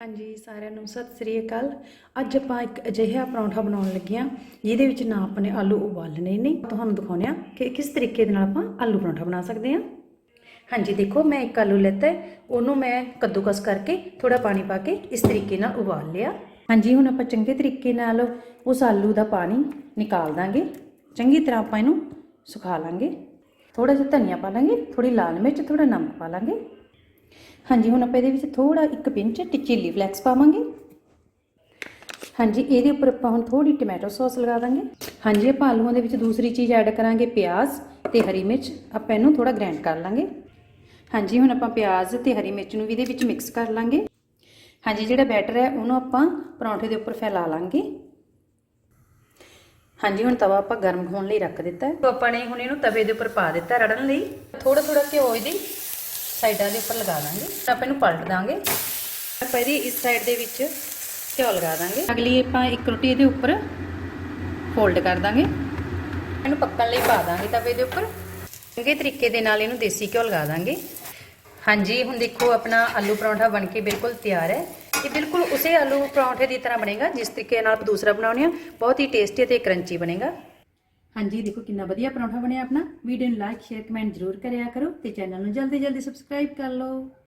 ਹਾਂਜੀ, ਸਾਰਿਆਂ ਨੂੰ ਸਤਿ ਸ੍ਰੀ ਅਕਾਲ। ਅੱਜ ਆਪਾਂ ਇੱਕ ਅਜਿਹਾ ਪਰੌਂਠਾ ਬਣਾਉਣ ਲੱਗੇ ਹਾਂ, ਜਿਹਦੇ ਵਿੱਚ ਨਾ ਆਪਣੇ ਆਲੂ ਉਬਾਲਣੇ ਨੇ। ਤੁਹਾਨੂੰ ਦਿਖਾਉਂਦੇ ਹਾਂ ਕਿ ਕਿਸ ਤਰੀਕੇ ਦੇ ਨਾਲ ਆਪਾਂ ਆਲੂ ਪਰੌਂਠਾ ਬਣਾ ਸਕਦੇ ਹਾਂ। ਹਾਂਜੀ, ਦੇਖੋ, ਮੈਂ ਇੱਕ ਆਲੂ ਲੈਤਾ ਉਹਨੂੰ ਮੈਂ ਕੱਦੂਕਸ ਕਰਕੇ ਥੋੜਾ ਪਾਣੀ ਪਾ ਕੇ ਇਸ ਤਰੀਕੇ ਨਾਲ ਉਬਾਲ ਲਿਆ। ਹਾਂਜੀ, ਹੁਣ ਆਪਾਂ ਚੰਗੇ ਤਰੀਕੇ ਨਾਲ ਉਸ ਆਲੂ ਦਾ ਪਾਣੀ ਨਿਕਾਲ ਦਾਂਗੇ। ਚੰਗੀ ਤਰ੍ਹਾਂ ਆਪਾਂ ਇਹਨੂੰ ਸੁਖਾ ਲਾਂਗੇ। ਥੋੜਾ ਜਿਹਾ ਧਨੀਆ ਪਾ ਲਾਂਗੇ ਥੋੜੀ ਲਾਲ ਮਿਰਚ ਥੋੜਾ ਨਮਕ ਪਾ ਲਾਂਗੇ। ਹਾਂਜੀ, ਹੁਣ ਆਪਾਂ ਇਹਦੇ ਵਿੱਚ ਥੋੜਾ ਇੱਕ ਪਿੰਚ ਚਿੱਲੀ ਫਲੈਕਸ ਪਾਵਾਂਗੇ। ਹਾਂਜੀ, ਇਹਦੇ ਉੱਪਰ ਆਪਾਂ ਹੁਣ ਥੋੜੀ ਟੋਮੈਟੋ ਸੌਸ ਲਗਾ ਦਾਂਗੇ। ਹਾਂਜੀ, ਆਪਾਂ ਆਲੂਆਂ ਦੇ ਵਿੱਚ ਦੂਸਰੀ ਚੀਜ਼ ਐਡ ਕਰਾਂਗੇ, ਪਿਆਜ਼ ਤੇ ਹਰੀ ਮਿਰਚ। ਆਪਾਂ ਇਹਨੂੰ ਥੋੜਾ ਗ੍ਰਾਈਂਡ ਕਰ ਲਾਂਗੇ। ਹਾਂਜੀ, ਹੁਣ ਆਪਾਂ ਪਿਆਜ਼ ਤੇ ਹਰੀ ਮਿਰਚ ਨੂੰ ਵੀ ਇਹਦੇ ਵਿੱਚ ਮਿਕਸ ਕਰ ਲਾਂਗੇ। ਹਾਂਜੀ, ਜਿਹੜਾ ਬੈਟਰ ਹੈ, ਉਹਨੂੰ ਆਪਾਂ ਪਰੌਂਠੇ ਦੇ ਉੱਪਰ ਫੈਲਾ ਲਾਂਗੇ। ਹਾਂਜੀ, ਹੁਣ ਤਵਾ ਆਪਾਂ ਗਰਮ ਹੋਣ ਲਈ ਰੱਖ ਦਿੱਤਾ ਹੈ। ਆਪਾਂ ਨੇ ਹੁਣ ਇਹਨੂੰ ਤਵੇ ਦੇ ਉੱਪਰ ਪਾ ਦਿੱਤਾ ਰੜਨ ਲਈ। ਥੋੜਾ ਥੋੜਾ ਘਿਓ ਇਹਦੀ ਸਾਈਡਾਂ ਦੇ ਉੱਪਰ ਲਗਾ ਦਾਂਗੇ। ਆਪਾਂ ਇਹਨੂੰ ਪਲਟ ਦਾਂਗੇ। ਆਪਾਂ ਇਹਦੀ ਇਸ ਸਾਈਡ ਦੇ ਵਿੱਚ ਘਿਓ ਲਗਾ ਦਾਂਗੇ। ਅਗਲੀ ਆਪਾਂ ਇੱਕ ਰੋਟੀ ਇਹਦੇ ਉੱਪਰ ਫੋਲਡ ਕਰ ਦਾਂਗੇ। ਇਹਨੂੰ ਪੱਕਣ ਲਈ ਪਾ ਦਾਂਗੇ ਤਵੇ ਦੇ ਉੱਪਰ। ਚੰਗੇ ਤਰੀਕੇ ਦੇ ਨਾਲ ਇਹਨੂੰ ਦੇਸੀ ਘਿਓ ਲਗਾ ਦਾਂਗੇ। ਹਾਂਜੀ, ਹੁਣ ਦੇਖੋ ਆਪਣਾ ਆਲੂ ਪਰੌਂਠਾ ਬਣ ਕੇ ਬਿਲਕੁਲ ਤਿਆਰ ਹੈ। ਇਹ ਬਿਲਕੁਲ ਉਸੇ ਆਲੂ ਪਰੌਂਠੇ ਦੀ ਤਰ੍ਹਾਂ ਬਣੇਗਾ, ਜਿਸ ਤਰੀਕੇ ਨਾਲ ਆਪਾਂ ਦੂਸਰਾ ਬਣਾਉਂਦੇ ਆ। ਬਹੁਤ ਹੀ ਟੇਸਟੀ ਅਤੇ ਕਰੰਚੀ ਬਣੇਗਾ। ਹਾਂਜੀ, ਦੇਖੋ ਕਿੰਨਾ ਵਧੀਆ ਪਰੌਂਠਾ ਬਣਿਆ ਆਪਣਾ। ਵੀਡੀਓ ਨੂੰ ਲਾਈਕ ਸ਼ੇਅਰ ਕਮੈਂਟ ਜ਼ਰੂਰ ਕਰਿਆ ਕਰੋ ਤੇ ਚੈਨਲ ਨੂੰ ਜਲਦੀ ਜਲਦੀ ਸਬਸਕ੍ਰਾਈਬ ਕਰ ਲਓ।